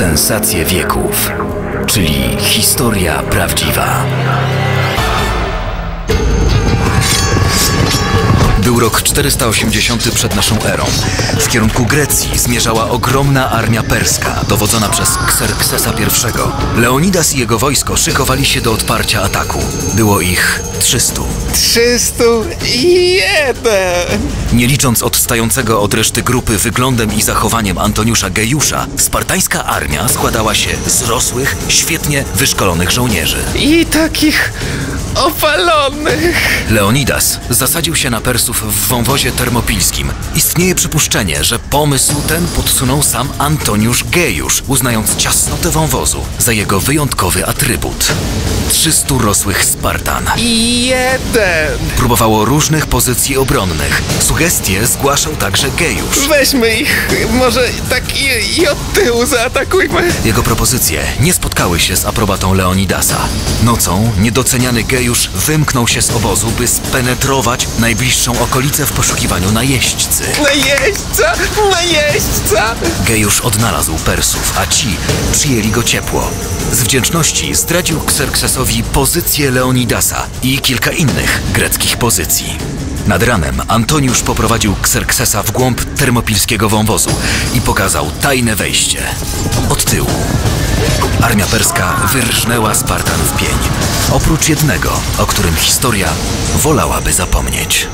Sensacje wieków, czyli historia prawdziwa. Był rok 480 przed naszą erą. W kierunku Grecji zmierzała ogromna armia perska, dowodzona przez Xerxesa I. Leonidas i jego wojsko szykowali się do odparcia ataku. Było ich 300. 301! Nie licząc odstającego od reszty grupy wyglądem i zachowaniem Antoniusza Gejusza, spartańska armia składała się z rosłych, świetnie wyszkolonych żołnierzy. I takich opalonych! Leonidas zasadził się na Persów w wąwozie termopilskim. Istnieje przypuszczenie, że pomysł ten podsunął sam Antoniusz Gejusz, uznając ciasnotę wąwozu za jego wyjątkowy atrybut. 300 rosłych Spartan. Jeden! Próbowało różnych pozycji obronnych. Sugestie zgłaszał także Gejusz. Weźmy ich, może tak i, i od tyłu zaatakujmy. Jego propozycje nie spotkały się z aprobatą Leonidasa. Nocą niedoceniany gejusz wymknął się z obozu, by spenetrować najbliższą okolicę w poszukiwaniu najeźdźcy. Najeźdźca! Najeźdźca! Gejusz odnalazł Persów, a ci przyjęli go ciepło. Z wdzięczności zdradził Xerxesowi pozycję Leonidasa i kilka innych greckich pozycji. Nad ranem Antoniusz poprowadził Xerxesa w głąb termopilskiego wąwozu i pokazał tajne wejście. Od tyłu. Armia perska wyrżnęła Spartan w pień. Oprócz jednego, o którym historia wolałaby zapomnieć.